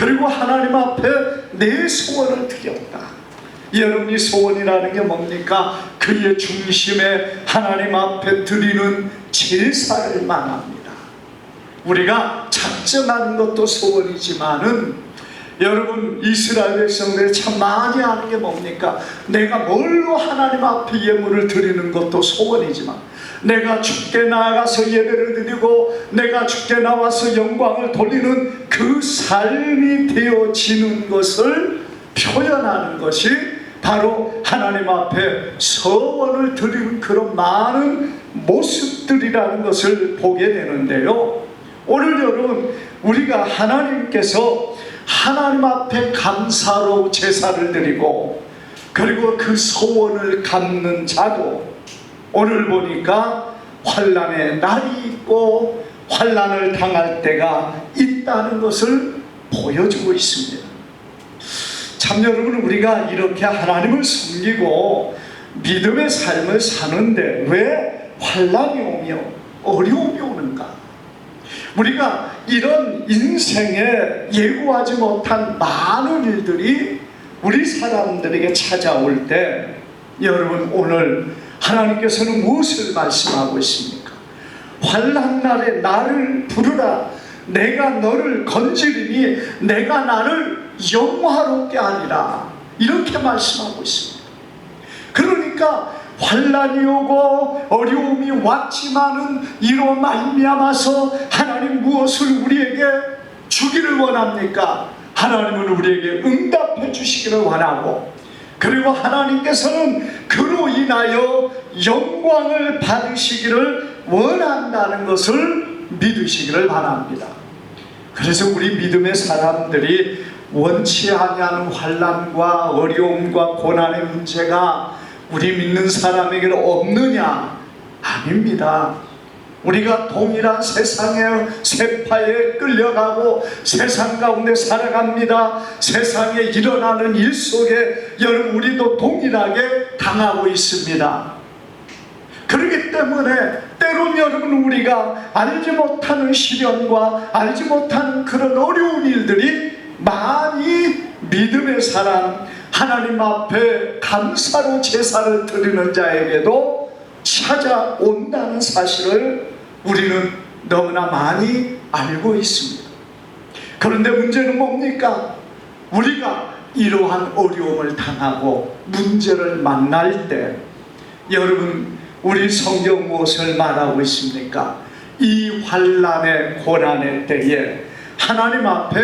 그리고 하나님 앞에 내 소원을 드렸다. 여러분이 소원이라는 게 뭡니까? 그의 중심에 하나님 앞에 드리는 제사를 말합니다. 우리가 작정하는 것도 소원이지만은 여러분 이스라엘 백성들이 참 많이 하는 게 뭡니까? 내가 뭘로 하나님 앞에 예물을 드리는 것도 소원이지만 내가 죽게 나아가서 예배를 드리고 내가 죽게 나와서 영광을 돌리는 그 삶이 되어지는 것을 표현하는 것이 바로 하나님 앞에 서원을 드리는 그런 많은 모습들이라는 것을 보게 되는데요. 오늘 여러분 우리가 하나님께서 하나님 앞에 감사로 제사를 드리고 그리고 그 소원을 갚는 자도 오늘 보니까 환란의 날이 있고 환란을 당할 때가 있다는 것을 보여주고 있습니다. 참 여러분 우리가 이렇게 하나님을 섬기고 믿음의 삶을 사는데 왜 환란이 오며 어려움이 오는가? 우리가 이런 인생에 예고하지 못한 많은 일들이 우리 사람들에게 찾아올 때 여러분 오늘 하나님께서는 무엇을 말씀하고 있습니까? 환란 날에 나를 부르라 내가 너를 건지리니 내가 나를 영화롭게 하리라 이렇게 말씀하고 있습니다. 그러니까 환란이 오고 어려움이 왔지만은 이로 말미암아서 하나님 무엇을 우리에게 주기를 원합니까? 하나님은 우리에게 응답해 주시기를 원하고 그리고 하나님께서는 그로 인하여 영광을 받으시기를 원한다는 것을 믿으시기를 바랍니다. 그래서 우리 믿음의 사람들이 원치 아니하는 환란과 어려움과 고난의 문제가 우리 믿는 사람에게는 없느냐? 아닙니다. 우리가 동일한 세상의 세파에 끌려가고 세상 가운데 살아갑니다. 세상에 일어나는 일 속에 여러분 우리도 동일하게 당하고 있습니다. 그렇기 때문에 때론 여러분 우리가 알지 못하는 시련과 알지 못하는 그런 어려운 일들이 많이 믿음의 사람 하나님 앞에 감사로 제사를 드리는 자에게도 찾아온다는 사실을 우리는 너무나 많이 알고 있습니다. 그런데 문제는 뭡니까? 우리가 이러한 어려움을 당하고 문제를 만날 때 여러분 우리 성경 무엇을 말하고 있습니까? 이 환란의 고난의 때에 하나님 앞에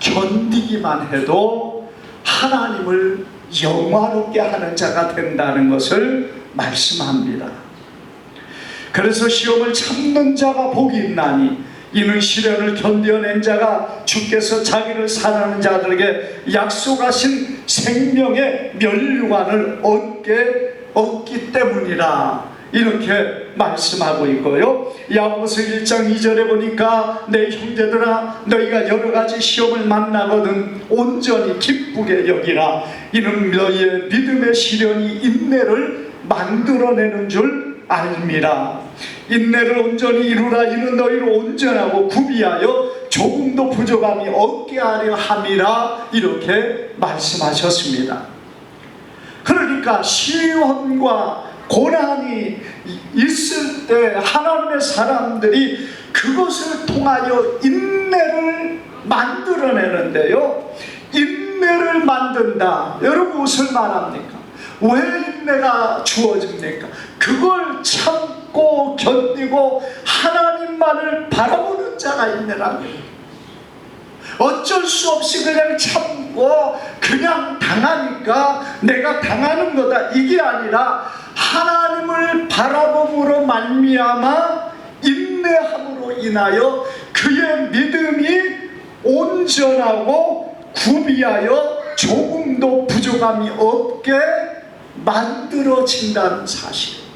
견디기만 해도 하나님을 영화롭게 하는 자가 된다는 것을 말씀합니다. 그래서 시험을 참는 자가 복이 있나니 이는 시련을 견뎌낸 자가 주께서 자기를 사랑하는 자들에게 약속하신 생명의 면류관을 얻게 얻기 때문이라 이렇게 말씀하고 있고요. 야고보서 1장 2절에 보니까 내 형제들아 너희가 여러 가지 시험을 만나거든 온전히 기쁘게 여기라 이는 너희의 믿음의 시련이 인내를 만들어내는 줄 알미라 인내를 온전히 이루라 이는 너희를 온전하고 구비하여 조금도 부족함이 없게 하려 함이라 이렇게 말씀하셨습니다. 그러니까 시험과 고난이 있을 때 하나님의 사람들이 그것을 통하여 인내를 만들어내는데요. 인내를 만든다. 여러분 무슨 말합니까? 왜 인내가 주어집니까? 그걸 참고 견디고 하나님만을 바라보는 자가 인내랍니다. 어쩔 수 없이 그냥 참고 그냥 당하니까 내가 당하는 거다 이게 아니라 하나님을 바라봄으로 말미암아 인내함으로 인하여 그의 믿음이 온전하고 구비하여 조금도 부족함이 없게 만들어진다는 사실.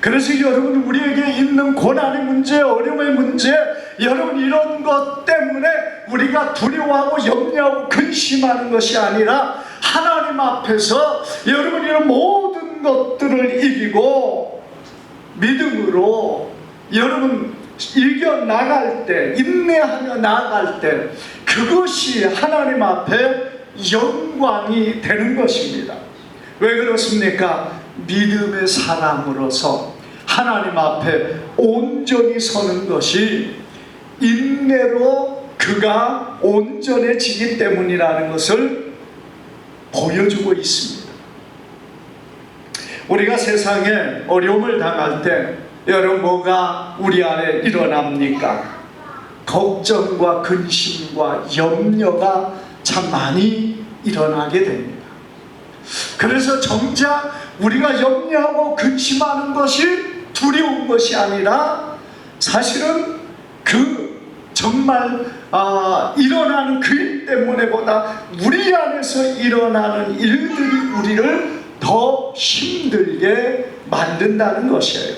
그래서 여러분 우리에게 있는 고난의 문제, 어려움의 문제, 여러분 이런 것 때문에 우리가 두려워하고 염려하고 근심하는 것이 아니라 하나님 앞에서 여러분 이런 모든 것들을 이기고 믿음으로 여러분 이겨 나갈 때, 인내하며 나아갈 때, 그것이 하나님 앞에 영광이 되는 것입니다. 왜 그렇습니까? 믿음의 사람으로서 하나님 앞에 온전히 서는 것이 인내로 그가 온전해지기 때문이라는 것을 보여주고 있습니다. 우리가 세상에 어려움을 당할 때 여러분 뭐가 우리 안에 일어납니까? 걱정과 근심과 염려가 참 많이 일어나게 됩니다. 그래서 정작 우리가 염려하고 근심하는 것이 두려운 것이 아니라 사실은 그 정말 아, 일어나는 그 일 때문에 보다 우리 안에서 일어나는 일들이 우리를 더 힘들게 만든다는 것이에요.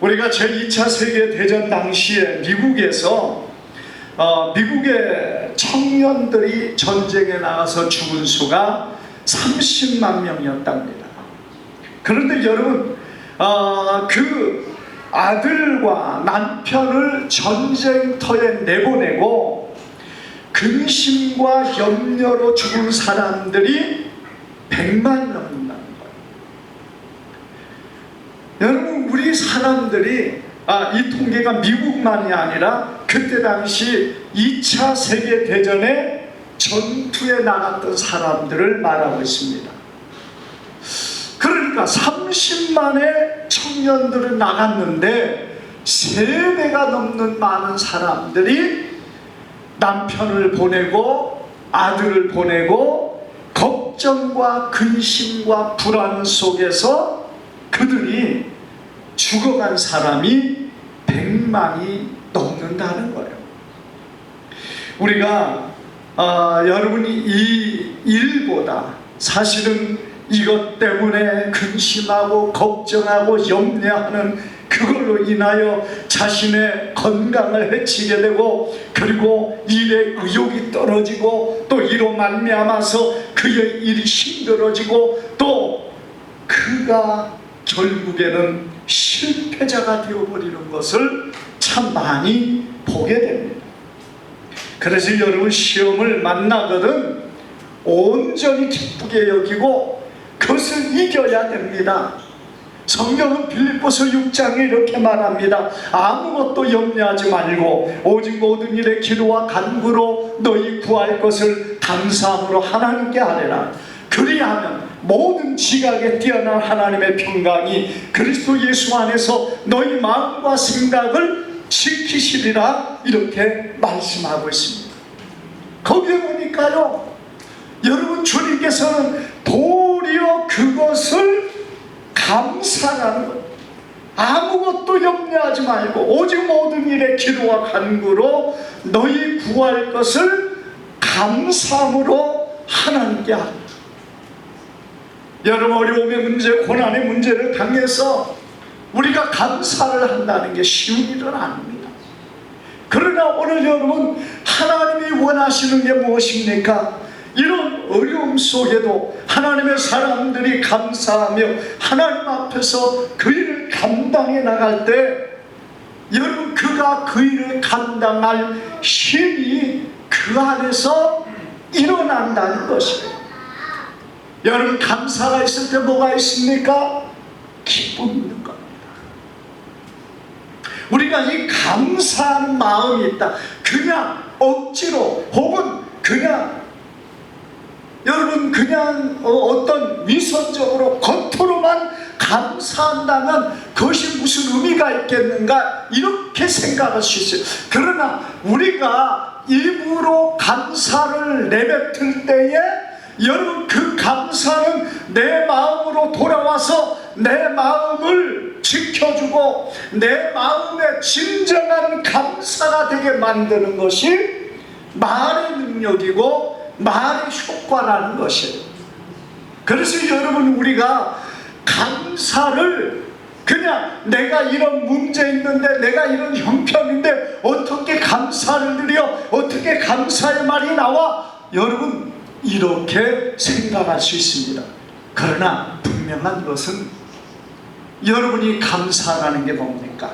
우리가 제2차 세계대전 당시에 미국에서 어, 미국의 청년들이 전쟁에 나가서 죽은 수가 30만 명이었답니다. 그런데 여러분, 어, 그 아들과 남편을 전쟁터에 내보내고 근심과 염려로 죽은 사람들이 100만 넘는다는 거예요. 여러분, 우리 사람들이 아, 이 통계가 미국만이 아니라 그때 당시 2차 세계대전에 전투에 나갔던 사람들을 말하고 있습니다. 그러니까 30만의 청년들은 나갔는데 3배가 넘는 많은 사람들이 남편을 보내고 아들을 보내고 걱정과 근심과 불안 속에서 그들이 죽어간 사람이 100만이 넘는다는 거예요. 우리가 어, 여러분이 이 일보다 사실은 이것 때문에 근심하고 걱정하고 염려하는 그걸로 인하여 자신의 건강을 해치게 되고 그리고 일의 의욕이 떨어지고 또 이로 말미암아서 그의 일이 힘들어지고 또 그가 결국에는 실패자가 되어버리는 것을 참 많이 보게 됩니다. 그래서 여러분 시험을 만나거든 온전히 기쁘게 여기고 그것을 이겨야 됩니다. 성경은 빌립보서 6장에 이렇게 말합니다. 아무것도 염려하지 말고 오직 모든 일에 기도와 간구로 너희 구할 것을 감사함으로 하나님께 하리라. 그리하면 모든 지각에 뛰어난 하나님의 평강이 그리스도 예수 안에서 너희 마음과 생각을 지키시리라 이렇게 말씀하고 있습니다. 거기에 보니까요, 여러분 주님께서는 도리어 그것을 감사하는 것. 아무것도 염려하지 말고 오직 모든 일에 기도와 간구로 너희 구할 것을 감사함으로 하나님께 합니다. 여러분 어려움의 문제, 고난의 문제를 당해서 우리가 감사를 한다는 게 쉬운 일은 아닙니다. 그러나 오늘 여러분 하나님이 원하시는 게 무엇입니까? 이런 어려움 속에도 하나님의 사람들이 감사하며 하나님 앞에서 그 일을 감당해 나갈 때 여러분 그가 그 일을 감당할 힘이 그 안에서 일어난다는 것이에요. 여러분 감사가 있을 때 뭐가 있습니까? 기쁨 있는 겁니다. 우리가 이 감사하는 마음이 있다. 그냥 억지로 혹은 그냥 여러분 그냥 어, 떤 위선적으로 겉으로만 감사한다면 그것이 무슨 의미가 있겠는가 이렇게 생각할 수 있어요. 그러나 우리가 입으로 감사를 내뱉을 때에 여러분 그 감사는 내 마음으로 돌아와서 내 마음을 지켜주고 내 마음의 진정한 감사가 되게 만드는 것이 말의 능력이고 말의 효과라는 것이에요. 그래서 여러분 우리가 감사를 그냥 내가 이런 문제 있는데 내가 이런 형편인데 어떻게 감사를 드려 어떻게 감사의 말이 나와 여러분 이렇게 생각할 수 있습니다. 그러나 분명한 것은 여러분이 감사라는 게 뭡니까?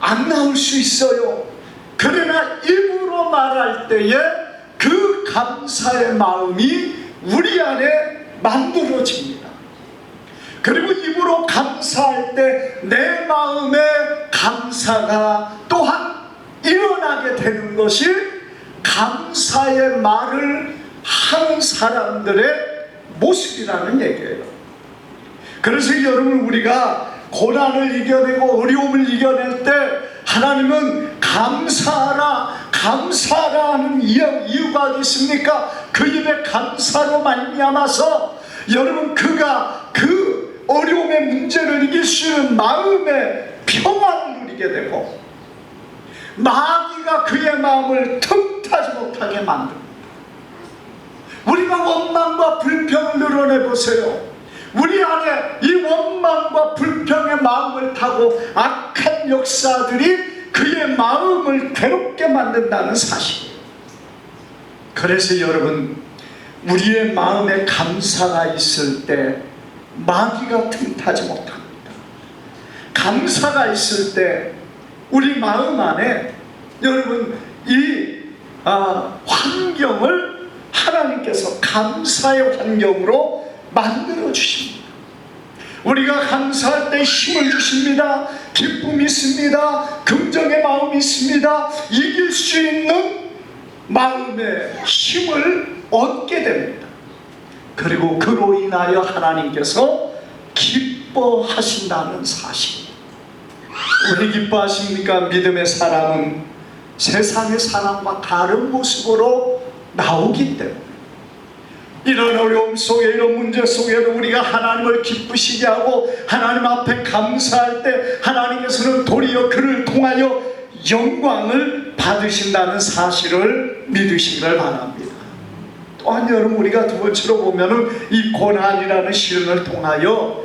안 나올 수 있어요. 그러나 입으로 말할 때에 그 감사의 마음이 우리 안에 만들어집니다. 그리고 입으로 감사할 때 내 마음에 감사가 또한 일어나게 되는 것이 감사의 말을 하는 사람들의 모습이라는 얘기예요. 그래서 여러분 우리가 고난을 이겨내고 어려움을 이겨낼 때 하나님은 감사하라 감사하라 하는 이유- 이유가 어디 있습니까? 그 입에 감사로 말미암아서 여러분 그가 그 어려움의 문제를 이길 수 있는 마음의 평안을 누리게 되고 마귀가 그의 마음을 틈타지 못하게 만듭니다. 우리가 원망과 불평을 늘어내 보세요. 우리 안에 이 원망과 마음을 타고 악한 역사들이 그의 마음을 괴롭게 만든다는 사실이에요. 그래서 여러분, 우리의 마음에 감사가 있을 때 마귀가 틈타지 못합니다. 감사가 있을 때 우리 마음 안에 여러분 이 아, 환경을 하나님께서 감사의 환경으로 만들어 주십니다. 우리가 감사할 때 힘을 주십니다. 기쁨이 있습니다. 긍정의 마음이 있습니다. 이길 수 있는 마음의 힘을 얻게 됩니다. 그리고 그로 인하여 하나님께서 기뻐하신다는 사실. 왜 기뻐하십니까? 믿음의 사람은 세상의 사람과 다른 모습으로 나오기 때문에 이런 어려움 속에 이런 문제 속에도 우리가 하나님을 기쁘시게 하고 하나님 앞에 감사할 때 하나님께서는 도리어 그를 통하여 영광을 받으신다는 사실을 믿으시기를 바랍니다. 또한 여러분 우리가 두 번째로 보면은 이 고난이라는 시련을 통하여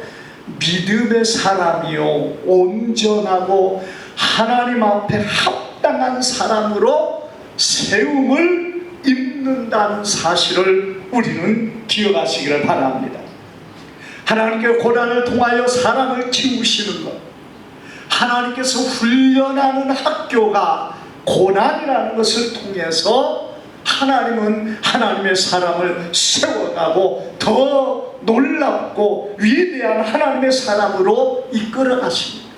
믿음의 사람이요 온전하고 하나님 앞에 합당한 사람으로 세움을 입는다는 사실을 우리는 기억하시기를 바랍니다. 하나님께 고난을 통하여 사람을 키우시는 것, 하나님께서 훈련하는 학교가 고난이라는 것을 통해서 하나님은 하나님의 사람을 세워가고 더 놀랍고 위대한 하나님의 사람으로 이끌어 가십니다.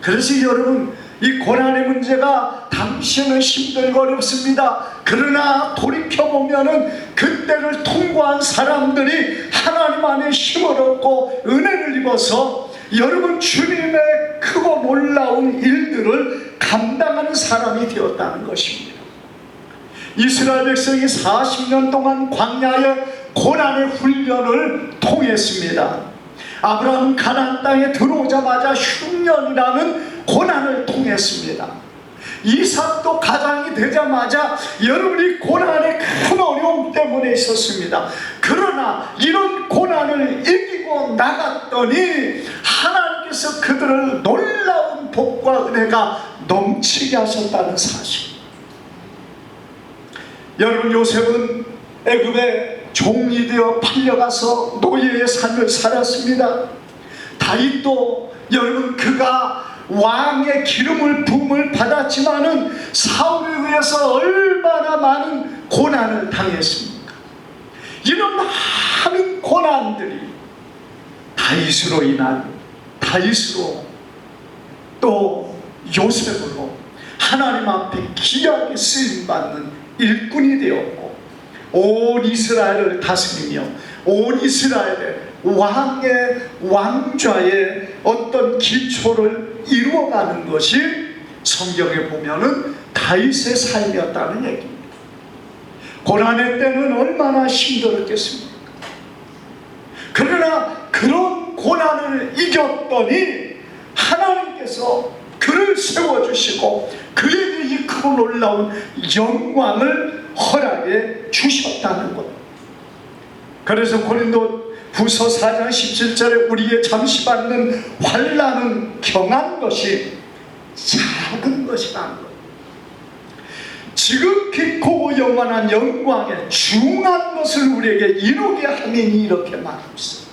그래서 여러분 이 고난의 문제가 당시에는 힘들고 어렵습니다. 그러나 돌이켜 보면은 그때를 통과한 사람들이 하나님 안에 힘을 얻고 은혜를 입어서 여러분 주님의 크고 놀라운 일들을 감당하는 사람이 되었다는 것입니다. 이스라엘 백성이 40년 동안 광야의 고난의 훈련을 통했습니다. 아브라함은 가나안 땅에 들어오자마자 흉년이라는 고난을 통했습니다. 이삭도 가장이 되자마자 여러분이 고난의 큰 어려움 때문에 있었습니다. 그러나 이런 고난을 이기고 나갔더니 하나님께서 그들을 놀라운 복과 은혜가 넘치게 하셨다는 사실. 여러분 요셉은 애굽의 종이 되어 팔려가서 노예의 삶을 살았습니다. 다윗도 여러분 그가 왕의 기름을 부음을 받았지만은 사울에 의해서 얼마나 많은 고난을 당했습니까? 이런 많은 고난들이 다윗으로 인한 다윗으로 또 요셉으로 하나님 앞에 귀하게 쓰임 받는 일꾼이 되었고 온 이스라엘을 다스리며 온 이스라엘의 왕의 왕좌의 어떤 기초를 이루어가는 것이 성경에 보면은 다윗의 삶이었다는 얘기입니다. 고난의 때는 얼마나 힘들었겠습니까? 그러나 그런 고난을 이겼더니 하나님께서 그를 세워주시고 그에게 이 크고 놀라운 영광을 허락해 주셨다는 것. 그래서 고린도 후서 4장 17절에 우리의 잠시 받는 환란은 경한 것이 작은 것이라는 것. 지극히 크고 영원한 영광의 중한 것을 우리에게 이루게 하느니 이렇게 말하고 있어요.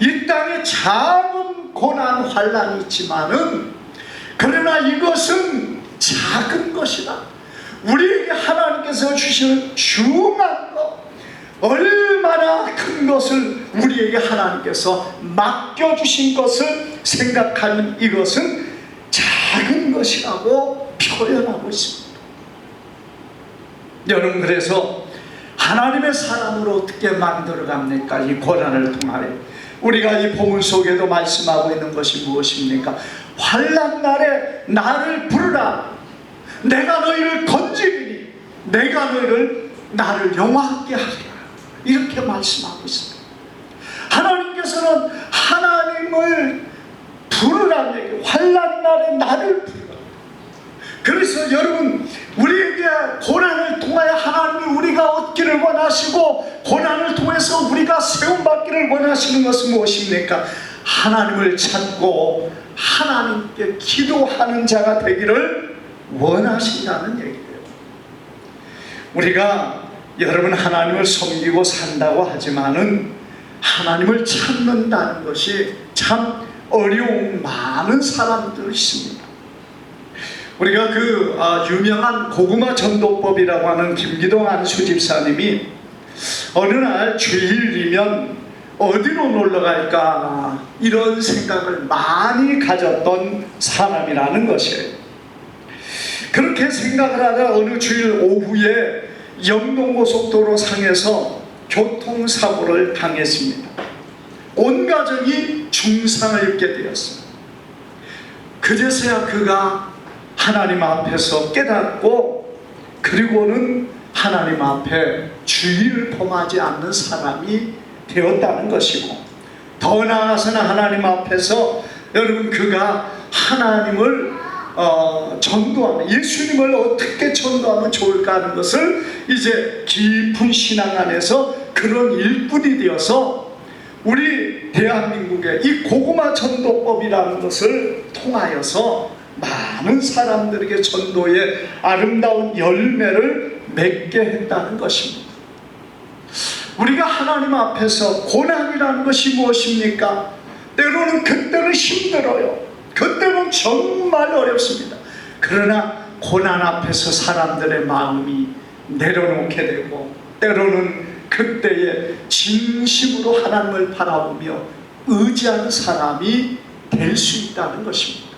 이 땅에 작은 고난 환란이 있지만은 그러나 이것은 작은 것이다. 우리에게 하나님께서 주시는 중한 것, 얼마나 큰 것을 우리에게 하나님께서 맡겨주신 것을 생각하면 이것은 작은 것이라고 표현하고 있습니다. 여러분 그래서 하나님의 사람으로 어떻게 만들어 갑니까? 이 고난을 통하여 우리가 이 본문 속에도 말씀하고 있는 것이 무엇입니까? 환난 날에 나를 부르라. 내가 너희를 건지리니 내가 너희를 나를 영화하게 하리라. 이렇게 말씀하고 있습니다. 하나님께서는 하나님을 부르라는 얘기, 환난 날에 나를 부르라. 그래서 여러분 우리에게 고난을 통하여 하나님이 우리가 얻기를 원하시고 고난을 통해서 우리가 세움받기를 원하시는 것은 무엇입니까? 하나님을 찾고 하나님께 기도하는 자가 되기를 원하신다는 얘기예요. 우리가 여러분 하나님을 섬기고 산다고 하지만은 하나님을 찾는다는 것이 참 어려운 많은 사람들 있습니다. 우리가 그 아, 유명한 고구마 전도법이라고 하는 김기동 안수 집사님이 어느 날 주일이면 어디로 놀러 갈까 이런 생각을 많이 가졌던 사람이라는 것이에요. 그렇게 생각을 하다 어느 주일 오후에 영동고속도로 상에서 교통사고를 당했습니다. 온 가정이 중상을 입게 되었습니다. 그제서야 그가 하나님 앞에서 깨닫고 그리고는 하나님 앞에 주의를 범하지 않는 사람이 되었다는 것이고 더 나아가서는 하나님 앞에서 여러분 그가 하나님을 어, 전도하면 예수님을 어떻게 전도하면 좋을까 하는 것을 이제 깊은 신앙 안에서 그런 일꾼이 되어서 우리 대한민국의 이 고구마 전도법이라는 것을 통하여서 많은 사람들에게 전도의 아름다운 열매를 맺게 했다는 것입니다. 우리가 하나님 앞에서 고난이라는 것이 무엇입니까? 때로는 그때는 힘들어요. 그때는 정말 어렵습니다. 그러나 고난 앞에서 사람들의 마음이 내려놓게 되고 때로는 그때에 진심으로 하나님을 바라보며 의지하는 사람이 될 수 있다는 것입니다.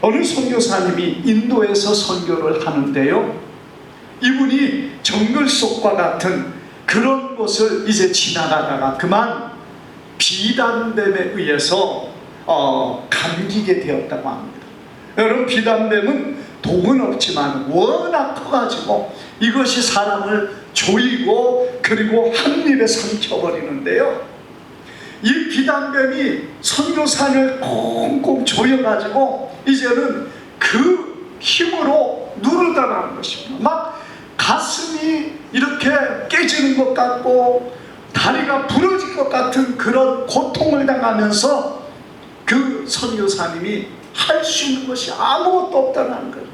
어느 선교사님이 인도에서 선교를 하는데요. 이분이 정글 속과 같은 그런 곳을 이제 지나가다가 그만 비단뱀에 의해서 어, 감기게 되었다고 합니다. 여러분 비단뱀은 독은 없지만 워낙 커가지고 이것이 사람을 조이고 그리고 한 입에 삼켜버리는데요. 이 비단뱀이 선교산을 꽁꽁 조여가지고 이제는 그 힘으로 누르다라는 것입니다. 막 가슴이 이렇게 깨지는 것 같고 다리가 부러질 것 같은 그런 고통을 당하면서 그 선교사님이 할 수 있는 것이 아무것도 없다는 거예요.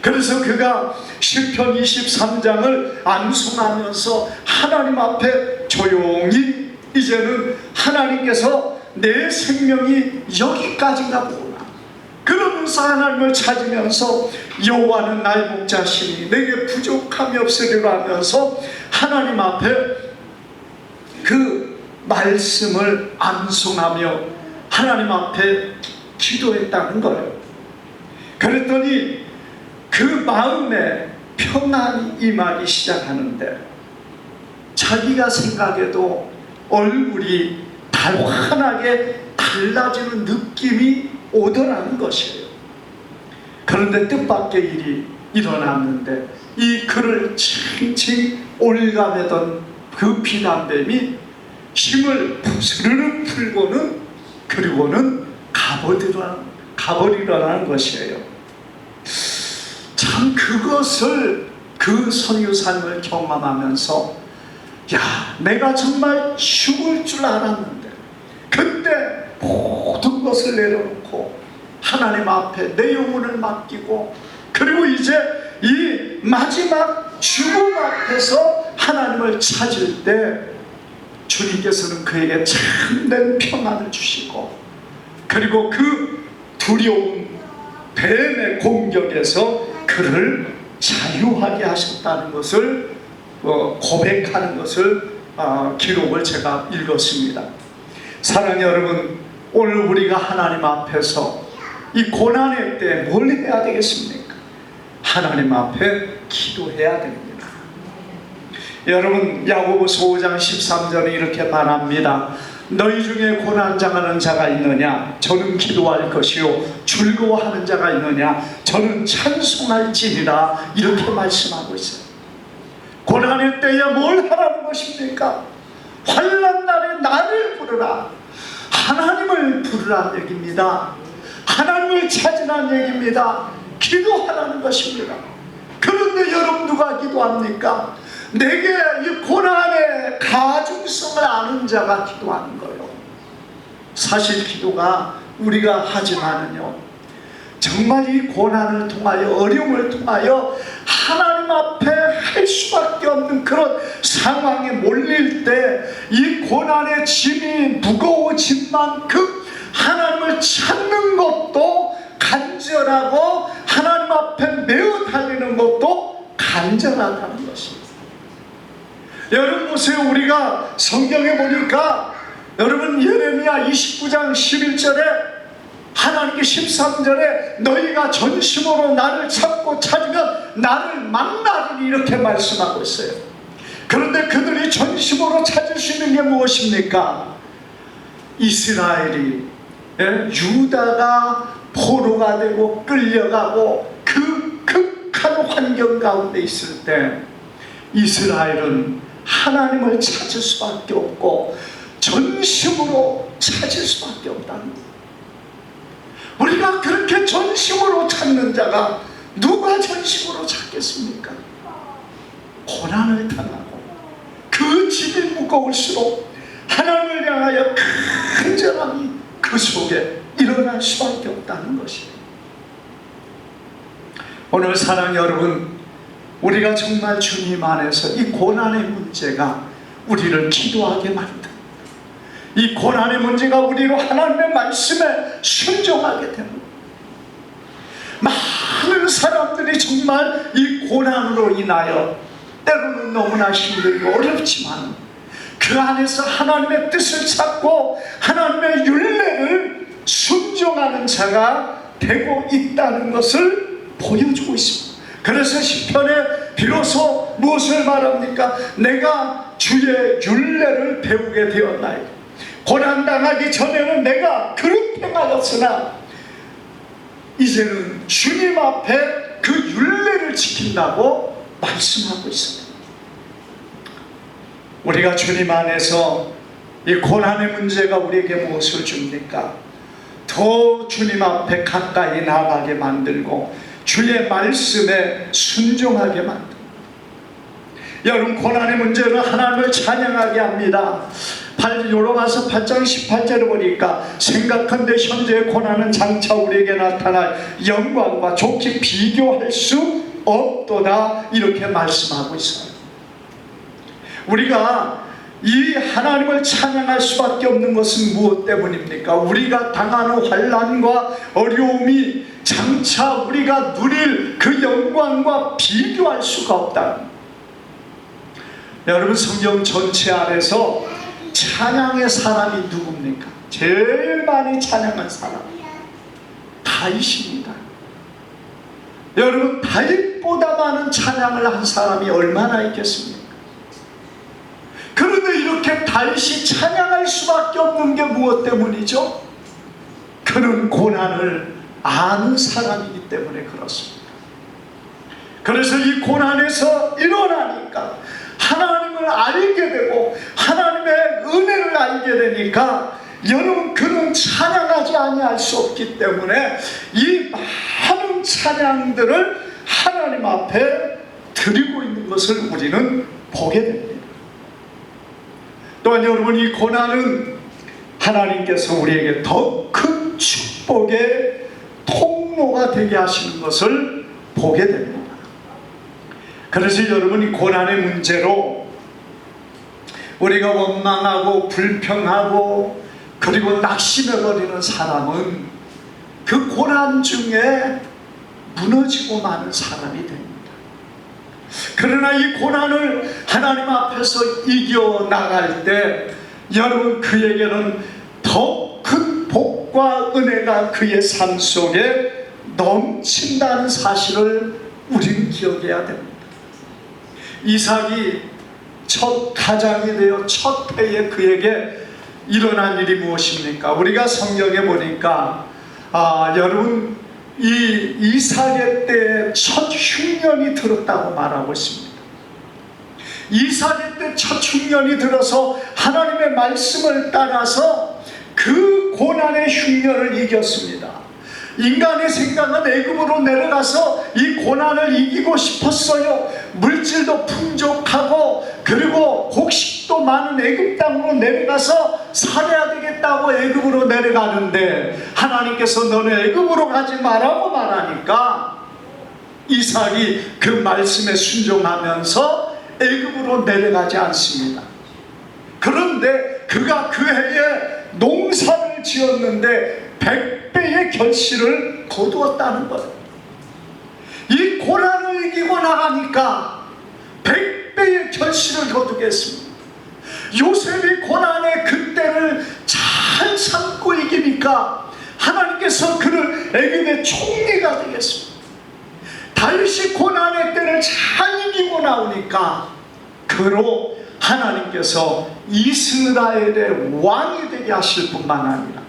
그래서 그가 시편 23장을 암송하면서 하나님 앞에 조용히 이제는 하나님께서 내 생명이 여기까지인가 보구나. 그러면서 하나님을 찾으면서 여호와는 나의 목자시니 내게 부족함이 없으리라 하면서 하나님 앞에 그 말씀을 암송하며 하나님 앞에 기도했다는 거예요. 그랬더니 그 마음에 평안이 임하기 시작하는데 자기가 생각해도 얼굴이 달환하게 달라지는 느낌이 오더라는 것이에요. 그런데 뜻밖의 일이 일어났는데 이 그를 칭칭 올가매던 그 비단뱀이 힘을 부스르르 풀고는 그리고는 가버리라, 가버리라는 것이에요. 참 그것을 그 선유산을 경험하면서 야 내가 정말 죽을 줄 알았는데 그때 모든 것을 내려놓고 하나님 앞에 내 영혼을 맡기고 그리고 이제 이 마지막 죽음 앞에서 하나님을 찾을 때 주님께서는 그에게 참된 평안을 주시고 그리고 그 두려움 뱀의 공격에서 그를 자유하게 하셨다는 것을 어, 고백하는 것을 어, 기록을 제가 읽었습니다. 사랑하는 여러분, 오늘 우리가 하나님 앞에서 이 고난의 때 뭘 해야 되겠습니까? 하나님 앞에 기도해야 됩니다. 여러분 야고보서 5장 13절에 이렇게 말합니다. 너희 중에 고난 당하는 자가 있느냐? 저는 기도할 것이요 즐거워하는 자가 있느냐? 저는 찬송할지니라 이렇게 말씀하고 있어요. 고난의 때에 뭘 하라는 것입니까? 환난 날에 나를 부르라. 하나님을 부르라는 얘기입니다. 하나님을 찾으라는 얘기입니다. 기도하라는 것입니다. 그런데 여러분 누가 기도합니까? 내게 이 고난의 가중성을 아는 자가 기도하는 거예요. 사실 기도가 우리가 하지만은요. 정말 이 고난을 통하여 어려움을 통하여 하나님 앞에 할 수밖에 없는 그런 상황에 몰릴 때 이 고난의 짐이 무거워진 만큼 하나님을 찾는 것도 간절하고 하나님 앞에 매어 달리는 것도 간절하다는 것입니다. 여러분 보세요. 우리가 성경에 보니까 여러분 예레미야 29장 11절에 하나님께 13절에 너희가 전심으로 나를 찾고 찾으면 나를 만나리니 이렇게 말씀하고 있어요. 그런데 그들이 전심으로 찾을 수 있는 게 무엇입니까? 이스라엘이 예? 유다가 포로가 되고 끌려가고 그 극한 환경 가운데 있을 때 이스라엘은 하나님을 찾을 수밖에 없고 전심으로 찾을 수밖에 없다는 거예요. 우리가 그렇게 전심으로 찾는 자가 누가 전심으로 찾겠습니까? 고난을 당하고 그 짐이 무거울수록 하나님을 향하여 간절함이 그 속에 일어날 수밖에 없다는 것이에요. 오늘 사랑 여러분, 우리가 정말 주님 안에서 이 고난의 문제가 우리를 기도하게 만듭니다. 이 고난의 문제가 우리로 하나님의 말씀에 순종하게 됩니다. 많은 사람들이 정말 이 고난으로 인하여 때로는 너무나 힘들고 어렵지만 그 안에서 하나님의 뜻을 찾고 하나님의 윤례를 순종하는 자가 되고 있다는 것을 보여주고 있습니다. 그래서 시편에 비로소 무엇을 말합니까? 내가 주의 윤례를 배우게 되었나이다. 고난 당하기 전에는 내가 그릇 행하였으나 이제는 주님 앞에 그 윤례를 지킨다고 말씀하고 있습니다. 우리가 주님 안에서 이 고난의 문제가 우리에게 무엇을 줍니까? 더 주님 앞에 가까이 나가게 만들고 주의 말씀에 순종하게 만듭니다. 여러분 고난의 문제는 하나님을 찬양하게 합니다. 8, 요로마서 8장 18절에 보니까 생각한데 현재의 고난은 장차 우리에게 나타날 영광과 좋게 비교할 수 없도다 이렇게 말씀하고 있어요. 우리가 이 하나님을 찬양할 수밖에 없는 것은 무엇 때문입니까? 우리가 당하는 환란과 어려움이 장차 우리가 누릴 그 영광과 비교할 수가 없다. 여러분 성경 전체 안에서 찬양의 사람이 누굽니까? 제일 많이 찬양한 사람 다윗입니다. 여러분 다윗보다 많은 찬양을 한 사람이 얼마나 있겠습니까? 그런데 이렇게 다윗이 찬양할 수밖에 없는 게 무엇 때문이죠? 그는 고난을 아는 사람이기 때문에 그렇습니다. 그래서 이 고난에서 일어나니까 하나님을 알게 되고 하나님의 은혜를 알게 되니까 여러분 그는 찬양하지 아니할 수 없기 때문에 이 많은 찬양들을 하나님 앞에 드리고 있는 것을 우리는 보게 됩니다. 또한 여러분 이 고난은 하나님께서 우리에게 더 큰 축복의 통로가 되게 하시는 것을 보게 됩니다. 그래서 여러분 이 고난의 문제로 우리가 원망하고 불평하고 그리고 낙심해 버리는 사람은 그 고난 중에 무너지고 마는 사람이 됩니다. 그러나 이 고난을 하나님 앞에서 이겨 나갈 때 여러분 그에게는 더큰 복과 은혜가 그의 삶 속에 넘친다는 사실을 우리는 기억해야 됩니다. 이삭이 첫 가장이 되어 첫 해에 그에게 일어난 일이 무엇입니까? 우리가 성경에 보니까 아, 여러분 이 이삭의 때첫 흉년이 들었다고 말하고 있습니다. 이삭의 때 첫 흉년이 들어서 하나님의 말씀을 따라서 그 고난의 흉년을 이겼습니다. 인간의 생각은 애굽으로 내려가서 이 고난을 이기고 싶었어요. 물질도 풍족하고 그리고 곡식도 많은 애굽 땅으로 내려가서 살아야 되겠다고 애굽으로 내려가는데 하나님께서 너는 애굽으로 가지 말라고 말하니까 이삭이 그 말씀에 순종하면서 애굽으로 내려가지 않습니다. 그런데 그가 그 해에 농사를 지었는데 백배의 결실을 거두었다는 거예요. 이 고난을 이기고 나가니까 백배의 결실을 거두겠습니다. 요셉이 고난의 그때를 잘 참고 이기니까 하나님께서 그를 애굽의 총리가 되겠습니다. 다윗이 고난의 때를 잘 이기고 나오니까 그로 하나님께서 이스라엘의 왕이 되게 하실 뿐만 아니라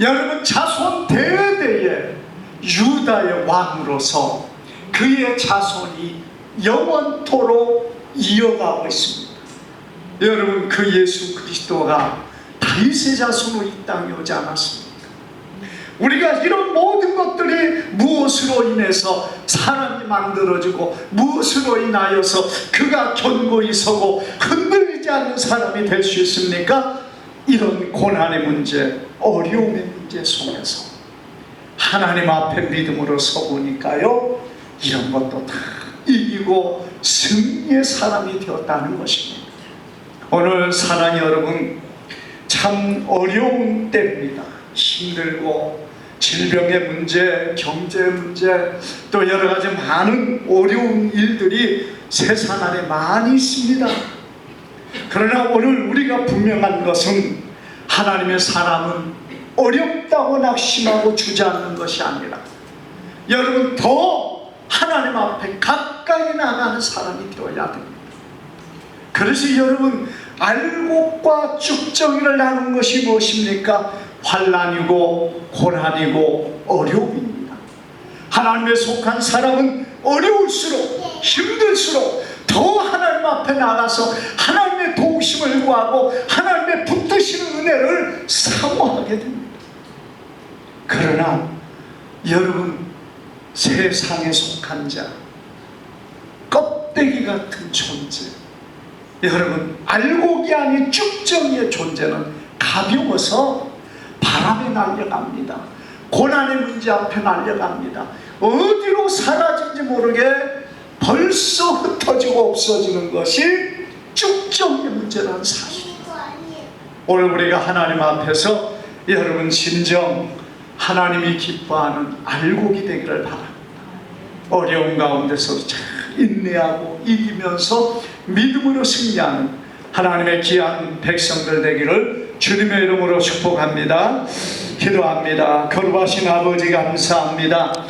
여러분 자손 대대에 유다의 왕으로서 그의 자손이 영원토록 이어가고 있습니다. 여러분 그 예수 그리스도가 다윗의 자손으로 이 땅에 오지 않았습니까? 우리가 이런 모든 것들이 무엇으로 인해서 사람이 만들어지고 무엇으로 인하여서 그가 견고히 서고 흔들리지 않는 사람이 될 수 있습니까? 이런 고난의 문제, 어려움의 문제 속에서 하나님 앞에 믿음으로 서보니까요 이런 것도 다 이기고 승리의 사람이 되었다는 것입니다. 오늘 사랑이 여러분 참 어려운 때입니다. 힘들고 질병의 문제, 경제 문제, 또 여러 가지 많은 어려운 일들이 세상 안에 많이 있습니다. 그러나 오늘 우리가 분명한 것은 하나님의 사람은 어렵다고 낙심하고 주저앉는 것이 아니라 여러분 더 하나님 앞에 가까이 나가는 사람이 되어야 됩니다. 그래서 여러분 알곡과 쭉정이를 나눈 것이 무엇입니까? 환란이고 고난이고 어려움입니다. 하나님에 속한 사람은 어려울수록 힘들수록 더 하나님 앞에 나가서 하나님의 도우심을 구하고 하나님의 붙드시는 은혜를 사모하게 됩니다. 그러나 여러분 세상에 속한 자 껍데기 같은 존재 여러분 알곡이 아닌 쭉정이의 존재는 가벼워서 바람에 날려갑니다. 고난의 문제 앞에 날려갑니다. 어디로 사라진지 모르게 벌써 흩어지고 없어지는 것이 쭉정의 문제라는 사실. 오늘 우리가 하나님 앞에서 여러분 진정 하나님이 기뻐하는 알곡이 되기를 바랍니다. 어려운 가운데서 잘 인내하고 이기면서 믿음으로 승리하는 하나님의 귀한 백성들 되기를 주님의 이름으로 축복합니다. 기도합니다. 거룩하신 아버지 감사합니다.